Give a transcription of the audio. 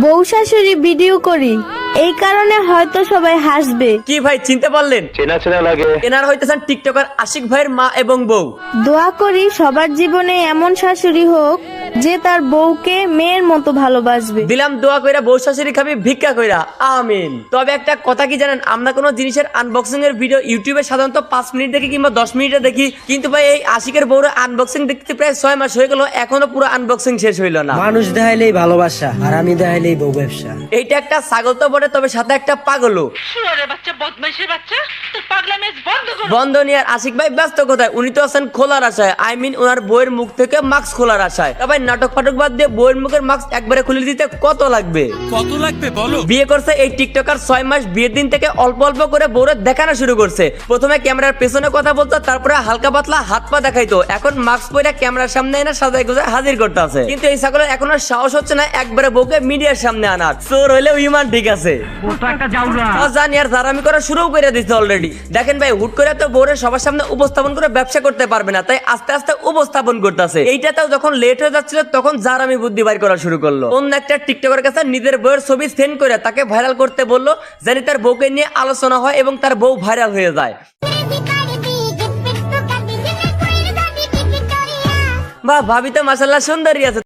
বউ শাশুড়ি ভিডিও করি। এই কারণে হয়তো সবাই হাসবে। কি ভাই চিনতে পারলেন? চেনা চেনা লাগে। এনারা হইতেছেন টিকটকার আশিক ভাইয়ের মা এবং বউ। দোয়া করি সবার জীবনে এমন শাশুড়ি হোক যে তার বউকে মেয়ের মতো ভালোবাসবে। দিলাম দোয়া কইরা বউ শাশুড়ি খাবি ভিক্ষা কইরা। আমিন। তবে একটা কথা কি জানেন আমরা কোনো জিনিসের আনবক্সিং এর ভিডিও ইউটিউবে সাধারণত পাঁচ মিনিট দেখি কিংবা দশ মিনিটে দেখি। কিন্তু ভাই এই আশিকের বউর আনবক্সিং দেখতে প্রায় ছয় মাস হয়ে গেল এখনও পুরো আনবক্সিং শেষ হইল না। মানুষ দেখাইলেই ভালোবাসা আর আমি দেখাইলেই বউ ব্যবসা। এইটা একটা ছাগল তো বটে তবে সাথে একটা পাগলও। বাচ্চা বদমাইশের বাচ্চা তোর পাগলামি আজ বন্ধ কর। বন্ধ নিয়ে আর আশিক ভাই ব্যস্ত কোথায়? উনি তো আছেন খোলার আশায়। আই মিন ওনার বইয়ের মুখ থেকে মাস্ক খোলার আশায়। তবে নাটক ফাটক বাদ দিয়ে বইয়ের মুখের মাস্ক একবারে খুলে দিতে কত লাগবে? কত লাগবে বলো? বিয়ে করছে এই টিকটকার ছয় মাস বিয়ের দিন থেকে অল্প অল্প করে বউরে দেখানো শুরু করছে। প্রথমে ক্যামেরার পেছনে কথা বলতো তারপরে হালকা পাতলা হাত পা দেখাইতো। এখন মাস্ক পরে ক্যামেরার সামনে এনে সাজাই গুজায় হাজির করতে আছে কিন্তু এই ছাগলের এখন আর সাহস হচ্ছে না একবারে বউকে মিডিয়ার সামনে আনার। চোর হইলেও ইমান ঠিক আছে। ও জানি আর জারামি করা শুরু করে দিচ্ছে অলরেডি দেখেন ভাই হুট করে তো বউরে সবার সামনে উপস্থাপন করে ব্যবসা করতে পারবে না। তাই আস্তে আস্তে উপস্থাপন করতেছে। এইটাতেও যখন লেট হয়ে যাচ্ছিল তখন জারামি বুদ্ধি বাইর করা শুরু করল। অন্য একটা টিকটকের কাছে নিজের বউয়ের ছবি সেন্ড করে তাকে ভাইরাল করতে বলল জানি তার বউকে নিয়ে আলোচনা হয় এবং তার বউ ভাইরাল হয়ে যায়। বা ভাবি তো মাসাল্লাহ সুন্দরী আছে।